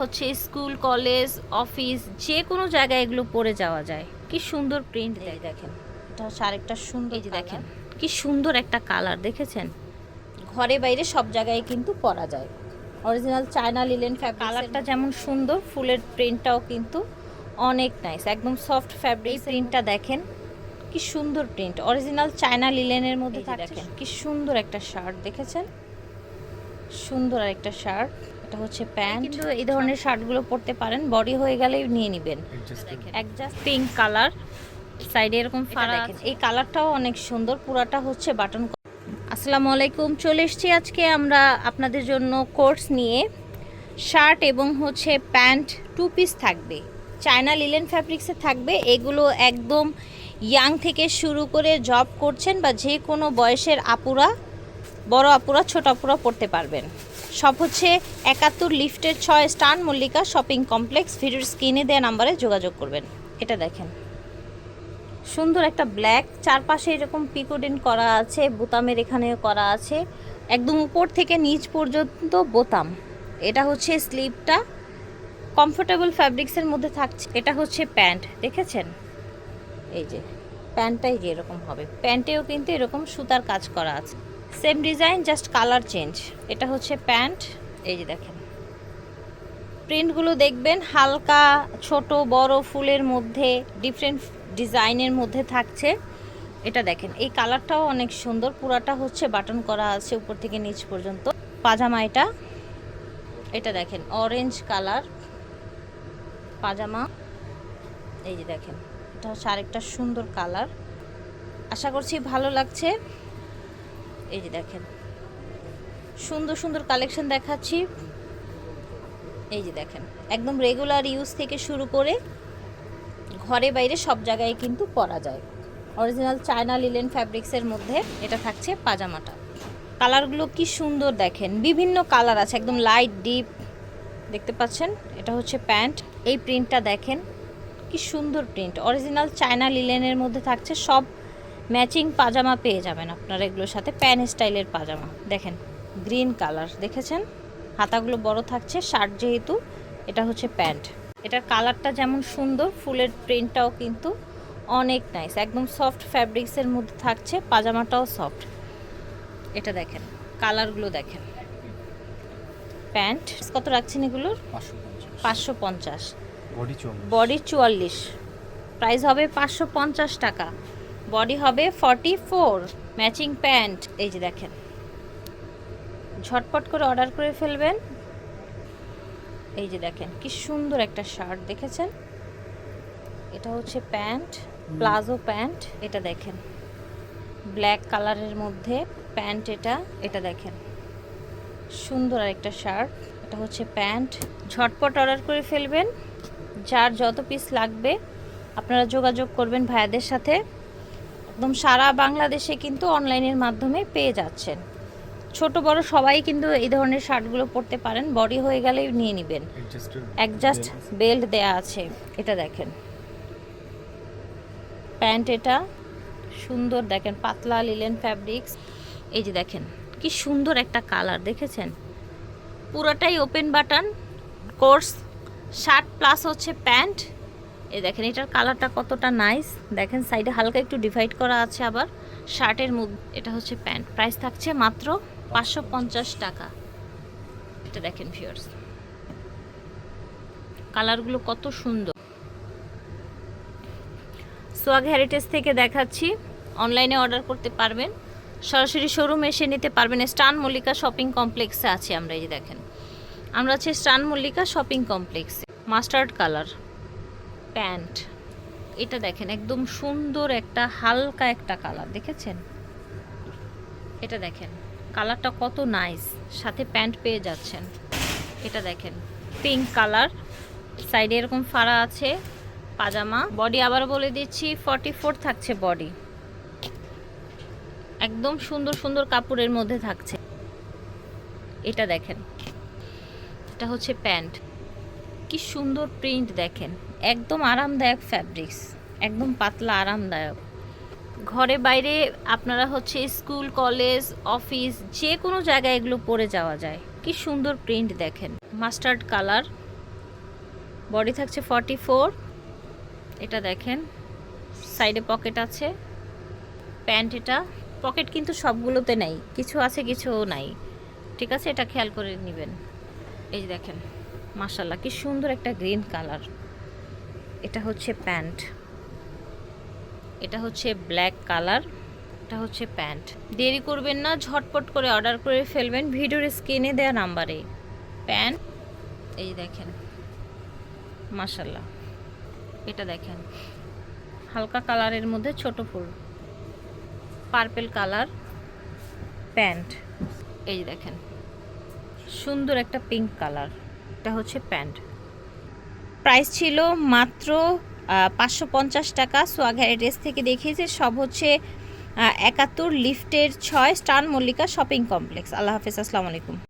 হচ্ছে school college office যে কোনো জায়গায় এগুলো পরে যাওয়া যায়। কি সুন্দর প্রিন্ট দেয় দেখেন। এটা হচ্ছে আরেকটা সুন্দর এই যে দেখেন কি সুন্দর একটা কালার দেখেছেন? ঘরে বাইরে সব জায়গায় কিন্তু পরা যায়। অরিজিনাল চায়না লিলেন ফ্যাব্রিক কালারটা যেমন সুন্দর ফুলের প্রিন্টটাও কিন্তু অনেক নাইস একদম সফট ফ্যাব্রিক প্রিন্টটা দেখেন কি সুন্দর প্রিন্ট অরিজিনাল চায়না লিলেনের মধ্যে দেখেন। কি সুন্দর একটা শার্ট দেখেছেন? সুন্দর একটা শার্ট এটা হচ্ছে প্যান্ট। কিন্তু এই ধরনের শার্টগুলো পরতে পারেন বডি হয়ে গেলেই নিয়ে নেবেন। একজাস্ট পিঙ্ক কালার সাইডে এরকম ফাড়া দেখেন। এই কালারটাও অনেক সুন্দর পুরাটা হচ্ছে বাটন আসসালামু আলাইকুম চলে এসেছি আজকে আমরা আপনাদের জন্য কোর্স নিয়ে। শার্ট এবং হচ্ছে প্যান্ট টু পিস থাকবে। চায়না লিলেন ফ্যাব্রিক্সে থাকবে। এগুলো একদম ইয়াং থেকে শুরু করে জব করছেন বা যে কোনো বয়সের আপুরা বড় আপুরা ছোট আপুরা পড়তে পারবেন। সব হচ্ছে একাত্তর লিফটের ছয় স্টান মল্লিকা শপিং কমপ্লেক্স। ভিডিওর স্ক্রিনে দেওয়া নাম্বারে যোগাযোগ করবেন। এটা দেখেন। সুন্দর একটা ব্ল্যাক। চারপাশে এরকম পিকোডিন করা আছে, বোতামের এখানেও করা আছে। একদম উপর থেকে নিচ পর্যন্ত বোতাম। এটা হচ্ছে স্লিপটা। কমফোর্টেবল ফ্যাব্রিক্সের মধ্যে থাকছে। এটা হচ্ছে প্যান্ট। দেখেছেন? এই যে, প্যান্টটাই যে এরকম হবে? প্যান্টেও কিন্তু এরকম সুতার কাজ করা আছে। Same design just colour change এটা হচ্ছে প্যান্ট, এই যে দেখেন। প্রিন্টগুলো দেখবেন হালকা, ছোট, বড় ফুলের মধ্যে ডিফারেন্ট ডিজাইনের মধ্যে থাকছে। এটা দেখেন, এই কালারটাও অনেক সুন্দর। পুরাটা হচ্ছে বাটন করা আছে উপর থেকে নিচ পর্যন্ত। পাজামা এটা। এটা দেখেন অরেঞ্জ কালার পাজামা। এই যে দেখেন, এটা হচ্ছে আরেকটা সুন্দর কালার আশা করছি ভালো লাগছে। এই যে দেখেন। সুন্দর সুন্দর কালেকশন দেখাচ্ছি। এই যে দেখেন, একদম রেগুলার ইউজ থেকে শুরু করে ঘরে বাইরে সব জায়গায় কিন্তু পরা যায়। অরিজিনাল চায়না লিলেন ফ্যাব্রিক্সের মধ্যে এটা থাকছে পাজামাটা। কালারগুলো কি সুন্দর দেখেন, বিভিন্ন কালার আছে, একদম লাইট ডিপ দেখতে পাচ্ছেন? এটা হচ্ছে প্যান্ট। এই প্রিন্টটা দেখেন, কি সুন্দর প্রিন্ট অরিজিনাল চায়না লিলেনের মধ্যে থাকছে সব ম্যাচিং পাজামা পেয়ে যাবেন আপনারা এগুলোর সাথে প্যান স্টাইলের পাজামা। দেখেন গ্রিন কালার দেখেছেন? হাতাগুলো বড় থাকছে শার্ট যেহেতু এটা হচ্ছে প্যান্ট। এটার কালারটা যেমন সুন্দর ফুলের প্রিন্টটাও কিন্তু অনেক নাইস একদম সফট ফ্যাব্রিক্সের মধ্যে থাকছে পাজামাটাও সফট এটা দেখেন কালারগুলো দেখেন। প্যান্ট কত রাখছেন এগুলোর? পাঁচশো পঞ্চাশ। বডি বডি চুয়াল্লিশ। প্রাইস হবে পাঁচশো পঞ্চাশ টাকা। বডি হবে ফর্টি ফোর ম্যাচিং প্যান্ট এই যে দেখেন। ঝটপট করে অর্ডার করে ফেলবেন। এই যে দেখেন, কি সুন্দর একটা শার্ট দেখেছেন? এটা হচ্ছে প্যান্ট প্লাজো প্যান্ট এটা দেখেন। ব্ল্যাক কালারের মধ্যে প্যান্ট এটা এটা দেখেন। সুন্দর আর একটা শার্ট এটা হচ্ছে প্যান্ট ঝটপট অর্ডার করে ফেলবেন। যার যত পিস লাগবে, আপনারা যোগাযোগ করবেন ভাইয়াদের সাথে। একদম সারা বাংলাদেশে কিন্তু অনলাইনের মাধ্যমে পেয়ে যাচ্ছেন। ছোট বড় সবাই কিন্তু এই ধরনের শার্টগুলো পরতে পারেন বডি হয়ে গেলেই নিয়ে নেবেন। অ্যাডজাস্ট বেল্ট দেয়া আছে এটা দেখেন। প্যান্ট এটা সুন্দর দেখেন পাতলা লিলেন ফ্যাব্রিক্স এই যে দেখেন কি সুন্দর একটা কালার দেখেছেন? পুরোটাই open button course shirt plus হচ্ছে প্যান্ট। এই দেখেন, এটার কালারটা কতটা নাইস দেখেন সাইডে হালকা একটু ডিভাইড করা আছে আবার। শার্টের মধ্যে, এটা হচ্ছে প্যান্ট। প্রাইস থাকছে মাত্র পাঁচশো পঞ্চাশ টাকা। এটা দেখেন ভিউয়ার্স কালারগুলো কত সুন্দর। সোয়াগ হেরিটেজ থেকে দেখাচ্ছি। অনলাইনে অর্ডার করতে পারবেন। সরাসরি শোরুমে এসে নিতে পারবেন। স্টান মল্লিকা শপিং কমপ্লেক্সে আছি আমরা, এই দেখেন। আমরা আছি স্টান মল্লিকা শপিং কমপ্লেক্সে মাস্টার্ড কালার প্যান্ট। এটা দেখেন, একদম সুন্দর একটা, হালকা একটা কালার, দেখেছেন? এটা দেখেন, কালারটা কত নাইস, সাথে প্যান্ট পেয়ে যাচ্ছেন। এটা দেখেন, পিঙ্ক কালার, সাইডে এরকম ফাড়া আছে, পাজামা। বডি আবার বলে দিচ্ছি, ফর্টি ফোর থাকছে বডি। একদম সুন্দর সুন্দর কাপড়ের মধ্যে থাকছে। এটা দেখেন, এটা হচ্ছে প্যান্ট। কি সুন্দর প্রিন্ট দেখেন। একদম আরামদায়ক ফ্যাব্রিক্স একদম পাতলা, আরামদায়ক। ঘরে বাইরে আপনারা হচ্ছে স্কুল কলেজ অফিস যে কোনো জায়গায় এগুলো পরে যাওয়া যায়। কি সুন্দর প্রিন্ট দেখেন। মাস্টার্ড কালার বডি থাকছে ফর্টি ফোর এটা দেখেন সাইডে পকেট আছে। প্যান্ট এটা পকেট কিন্তু সবগুলোতে নেই। কিছু আছে, কিছু নাই। ঠিক আছে? এটা খেয়াল করে নেবেন। এই দেখেন মাশাল্লাহ কি সুন্দর একটা গ্রিন কালার এটা হচ্ছে প্যান্ট। এটা হচ্ছে ব্ল্যাক কালার, এটা হচ্ছে প্যান্ট। দেরি করবেন না, ঝটপট করে অর্ডার করে ফেলবেন ভিডিওর স্ক্রিনে দেওয়া নাম্বারে। প্যান্ট, এই দেখেন মাশাল্লাহ এটা দেখেন, হালকা কালারের মধ্যে ছোট ফুল। পার্পেল কালার, প্যান্ট, এই দেখেন, সুন্দর একটা পিঙ্ক কালার, এটা হচ্ছে প্যান্ট। প্রাইস ছিল মাত্র পাঁচশো পঞ্চাশ টাকা। সোয়াঘারি ড্রেস থেকে দেখিয়েছে, সব হচ্ছে একাত্তর লিফটের ছয় স্টান মল্লিকা শপিং কমপ্লেক্স। আল্লাহ হাফিজ, আসসালামু আলাইকুম।